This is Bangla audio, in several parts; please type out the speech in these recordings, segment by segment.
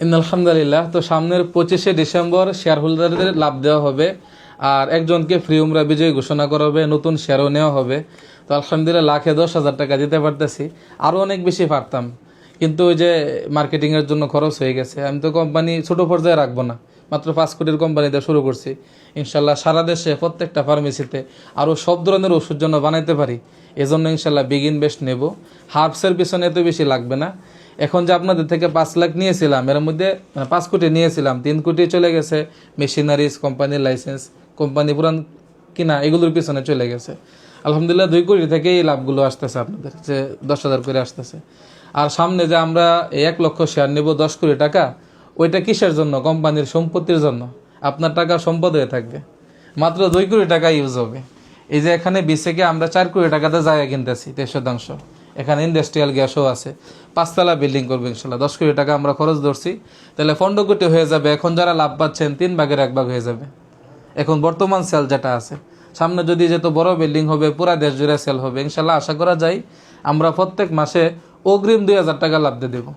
আলহামদুলিল্লাহ, তো সামনের পঁচিশে ডিসেম্বর শেয়ার হোল্ডারদের লাভ দেওয়া হবে আর একজনকে ফ্রি উমরা বিজয়ী ঘোষণা করা হবে, নতুন শেয়ারও নেওয়া হবে। তো আলহামদুলিল্লাহ, লাখে দশ হাজার টাকা দিতে পারতেছি। আরও অনেক বেশি পারতাম, কিন্তু ওই যে মার্কেটিংয়ের জন্য খরচ হয়ে গেছে। আমি তো কোম্পানি ছোট পর্যায়ে রাখব না, মাত্র পাঁচ কোটির কোম্পানিতে শুরু করছি। ইনশাল্লাহ সারা দেশে প্রত্যেকটা ফার্মেসিতে আরও সব ধরনের ওষুধ জন্য বানাইতে পারি, এজন্য ইনশাল্লাহ বিগ ইনভেস্ট নেব। হার্বসের পিছনে এত বেশি লাগবে না। এখন যে আপনাদের থেকে পাঁচ লাখ নিয়েছিলাম, এর মধ্যে মানে পাঁচ কোটি নিয়েছিলাম, তিন কোটি চলে গেছে, মেশিনারিজ, কোম্পানির লাইসেন্স, কোম্পানি পুরান কিনা, এগুলোর পিছনে চলে গেছে। আলহামদুলিল্লাহ, দুই কোটি থেকে এই লাভগুলো আসতেছে আপনাদের, যে দশ হাজার করে আসতেছে। আর সামনে যে আমরা এক লক্ষ শেয়ার নেব দশ কোটি টাকা, ওইটা কিসের জন্য? কোম্পানির সম্পত্তির জন্য। আপনার টাকা সম্পদ হয়ে থাকবে। মাত্র দুই কোটি টাকা ইউজ হবে। এই যে এখানে বিসেকে আমরা চার কোটি টাকাতে জায়গা কিনতেছি তেইশ শতাংশ এখানে ইন্ডাস্ট্রিয়াল গ্যাসও আছে। পাঁচতলা বিল্ডিং করবে ইনশাল্লাহ। দশ কোটি টাকা আমরা খরচ ধরছি। তাহলে পনেরো কোটি হয়ে যাবে। এখন যারা লাভ পাচ্ছেন, তিন ভাগের এক ভাগ হয়ে যাবে। এখন বর্তমান সেল যেটা আছে, সামনে যদি যেত বড় বিল্ডিং হবে, পুরা দেশ জুড়ে সেল হবে। ইনশাল্লাহ আশা করা যায়, আমরা প্রত্যেক মাসে অগ্রিম দুই হাজার টাকা লাভ দিয়ে দেবো।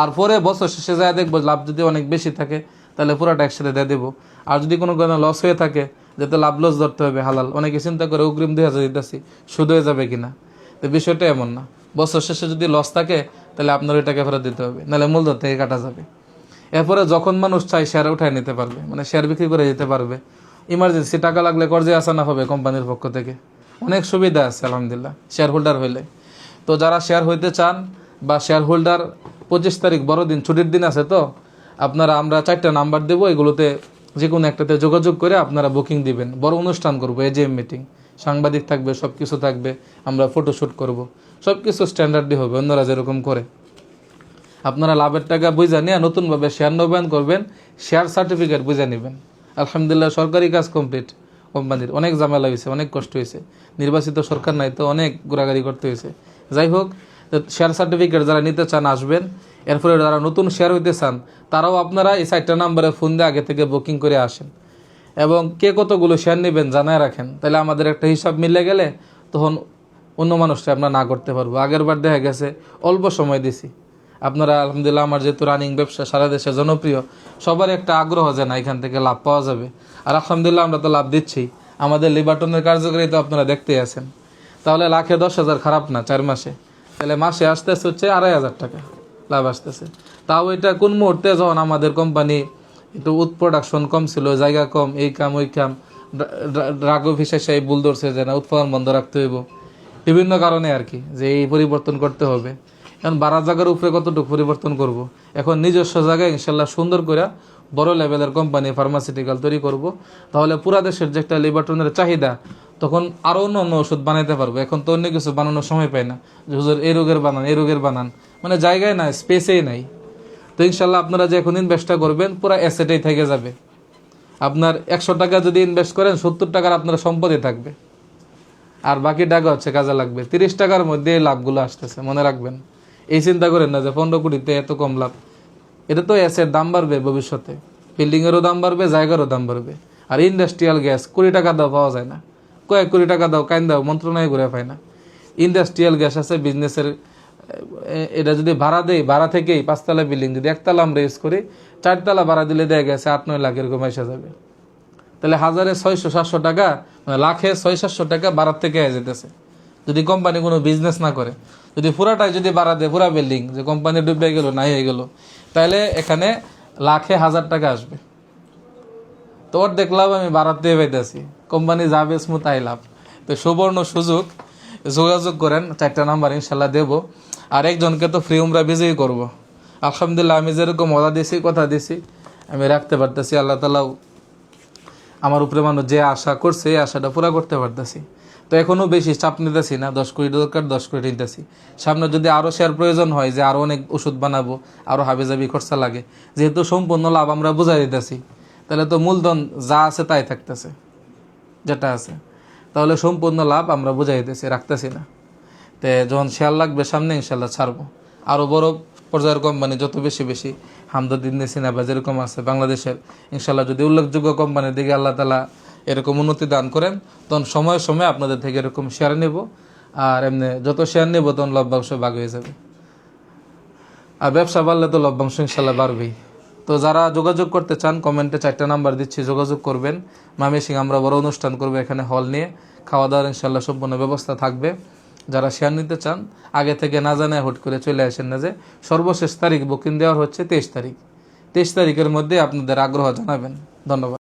আর পরে বছর শেষে যায় দেখব, লাভ যদি অনেক বেশি থাকে, তাহলে পুরাটা একসাথে দিয়ে দেবো। আর যদি কোনো কারণে লস হয়ে থাকে যাতে লাভ লস ধরতে হবে, হালাল, অনেকে চিন্তা করে অগ্রিম দুই হাজার দিতেছি, সুদ হয়ে যাবে কিনা। তো বিষয়টা এমন না। বছর শেষে যদি লস থাকে, তাহলে আপনার ওই টাকা ফেরত দিতে হবে, নাহলে মূলধন থেকে কাটা যাবে। এরপরে যখন মানুষ চায় শেয়ার উঠায় নিতে পারবে মানে শেয়ার বিক্রি করে যেতে পারবে। ইমার্জেন্সি টাকা লাগলে কর্জে আসানো হবে কোম্পানির পক্ষ থেকে। অনেক সুবিধা আছে, আলহামদুলিল্লাহ শেয়ার হোল্ডার হইলে। তো যারা শেয়ার হইতে চান বা শেয়ার হোল্ডার পঁচিশ তারিখ বড়দিন ছুটির দিন আছে তো, আপনারা, আমরা চারটা নাম্বার দেবো, এগুলোতে যে কোনো একটাতে যোগাযোগ করে আপনারা বুকিং দিবেন। বড় অনুষ্ঠান করব এজিএম মিটিং সাংবাদিক থাকবে সব কিছু থাকবে, আমরা ফটোশ্যুট করব। সব কিছু স্ট্যান্ডার্ডই হবে, অন্যরা যেরকম করে। আপনারা লাভের টাকা বুঝে নিয়ে নতুনভাবে শেয়ার নবায়ন করবেন শেয়ার সার্টিফিকেট বুঝে নেবেন। আলহামদুলিল্লাহ, সরকারি কাজ কমপ্লিট কোম্পানির অনেক ঝামেলা হয়েছে, অনেক কষ্ট হয়েছে। নির্বাচিত সরকার নাই তো অনেক ঘোরাঘুরি করতে হয়েছে। যাই হোক শেয়ার সার্টিফিকেট যারা নিতে চান আসবেন, এরপরে যারা নতুন শেয়ার হইতে চান, তারাও আপনারা এই চারটা নাম্বারে ফোন দিয়ে আগে থেকে বুকিং করে আসেন। এবং কে কতগুলো শেয়ার নেবেন জানায় রাখেন। তাহলে আমাদের একটা হিসাব মিলে গেলে তখন অন্য মানুষটা আমরা না করতে পারব। আগের বার দেখা গেছে, অল্প সময় দিছি। আপনারা আলহামদুলিল্লাহ, আমার যেহেতু রানিং ব্যবসা, সারা দেশে জনপ্রিয়, সবার একটা আগ্রহ যে না, এখান থেকে লাভ পাওয়া যাবে। আর আলহামদুলিল্লাহ, আমরা তো লাভ দিচ্ছি। আমাদের লিবাটনের কার্যকারিতা আপনারা দেখতেই আছেন। তাহলে লাখে দশ হাজার খারাপ না, চার মাসে। তাহলে মাসে আসতেছে হচ্ছে আড়াই হাজার টাকা, লাভ আসতেছে। তাও এটা কোন মুহূর্তে যখন আমাদের কোম্পানি একটু উৎ প্রোডাকশন কম ছিল, জায়গা কম, এই কাম, ওই কাম। ড্রাগ অফিসে সেই ভুল ধরছে যে না, উৎপাদন বন্ধ রাখতে হইব। বিভিন্ন কারণে আর কি, যে এই পরিবর্তন করতে হবে। এখন বারা জায়গার উপরে কতটুকু পরিবর্তন করব। এখন নিজস্ব জায়গায় ইনশাল্লাহ সুন্দর করে বড় লেভেলের কোম্পানি ফার্মাসিউটিক্যাল তৈরি করব। তাহলে পুরা দেশের যে একটা লিবার্টনের চাহিদা, তখন আরও অন্য অন্য ওষুধ বানাইতে পারব। এখন তো অন্য কিছু বানানোর সময় পাই না। যে হুজুর, এই রোগের বানান, এই রোগের বানান। মানে জায়গায় নাই স্পেসেই নাই। তো ইনশাল্লাহ আপনারা যে এখন ইনভেস্টটা করবেন, পুরো অ্যাসেটেই থেকে যাবে। আপনার একশো টাকা যদি ইনভেস্ট করেন, সত্তর টাকার আপনার সম্পদে থাকবে। আর বাকি টাকা হচ্ছে কাজে লাগবে। তিরিশ টাকার মধ্যে লাভগুলো আসতেছে, মনে রাখবেন। এই চিন্তা করেন না যে পনেরো কোটিতে এত কম লাভ। এটা তো অ্যাসের দাম বাড়বে ভবিষ্যতে। বিল্ডিংয়েরও দাম বাড়বে, জায়গারও দাম বাড়বে। আর ইন্ডাস্ট্রিয়াল গ্যাস কুড়ি টাকা দাও পাওয়া যায় না। কয়েক কোটি টাকা দাও, কাইন দাও, মন্ত্রণালয় ঘুরে পায় না। ইন্ডাস্ট্রিয়াল গ্যাস আছে বিজনেসের এটা যদি ভাড়া দেয় ভাড়া থেকেই পাঁচতলা বিল্ডিং, যদি একতলা আমরা ইউজ করি, চারতলা ভাড়া দিলে দেয়া গেছে আট নয় লাখ এরকম এসে যাবে। তাহলে হাজারে ছয়শো, সাতশো টাকা মানে লাখে ছয়, সাতশো টাকা বাড়ার থেকে যেতেছে। যদি কোম্পানি কোনো বিজনেস না করে, যদি পুরাটাই যদি বাড়া দেয়, পুরা বিল্ডিং যে কোম্পানি ডুবে গেল, নাই হয়ে গেল, তাহলে এখানে লাখে হাজার টাকা আসবে। তো ওর দেখলাম আমি বাড়াতে পাইতেছি। কোম্পানি যাবে স্মুথ আই লাভ। তো সুবর্ণ সুযোগ যোগাযোগ করেন চারটা নাম্বার ইনশাল্লাহ দেব। আর একজনকে তো ফ্রি উমরা বিজয়ী করব। আলহামদুলিল্লাহ, আমি যেরকম ওদা দিছি, কথা দিছি, আমি রাখতে পারতেছি, আল্লাহ তালাও আমার উপরে মানুষ যে আশা করছে, এই আশাটা পুরা করতে পারতেছি। তো এখনও বেশি চাপ নিতেছি না, দশ কোটি দরকার, দশ কোটি নিতেছি। সামনে যদি আরও শেয়ার প্রয়োজন হয় যে আরও অনেক ওষুধ বানাবো আরও হাবিজাবি খরচা লাগে, যেহেতু সম্পূর্ণ লাভ আমরা বুঝাই দিতেছি, তাহলে তো মূলধন যা আছে তাই থাকতেছে, যেটা আছে। তাহলে সম্পূর্ণ লাভ আমরা বুঝাই বুঝাইতেছি, রাখতেছি না। তে যখন শেয়ার লাগবে, সামনে ইনশাল্লাহ ছাড়বো। আরও বড় পর্যায়ের কোম্পানি যত বেশি বেশি হামদুদ্দিন সিনাবা যেরকম আছে বাংলাদেশের, ইনশাল্লাহ যদি উল্লেখযোগ্য কোম্পানির দিকে আল্লাহ তালা এরকম উন্নতি দান করেন, তখন সময়ে সময়ে আপনাদের থেকে এরকম শেয়ার নেব। আর এমনি যত শেয়ার নেব, তখন লভ্যাংশ ভাগ হয়ে যাবে। আর ব্যবসা বাড়লে তো লভ্যাংশ ইনশাল্লাহ বাড়বেই। তো যারা যোগাযোগ করতে চান, কমেন্টে চারটা নাম্বার দিচ্ছি, যোগাযোগ করবেন। মামি সিং, আমরা বড় অনুষ্ঠান করব এখানে হল নিয়ে। খাওয়া দাওয়ার ইনশাল্লাহ সম্পূর্ণ ব্যবস্থা থাকবে। যারা শেয়ার নিতে চান, আগে থেকে না জানায় হুট করে চলে আসেন না যে, সর্বশেষ তারিখ বুকিং দেওয়ার হচ্ছে তেইশ তারিখ। তেইশ তারিখের মধ্যে আপনাদের আগ্রহ জানাবেন। ধন্যবাদ।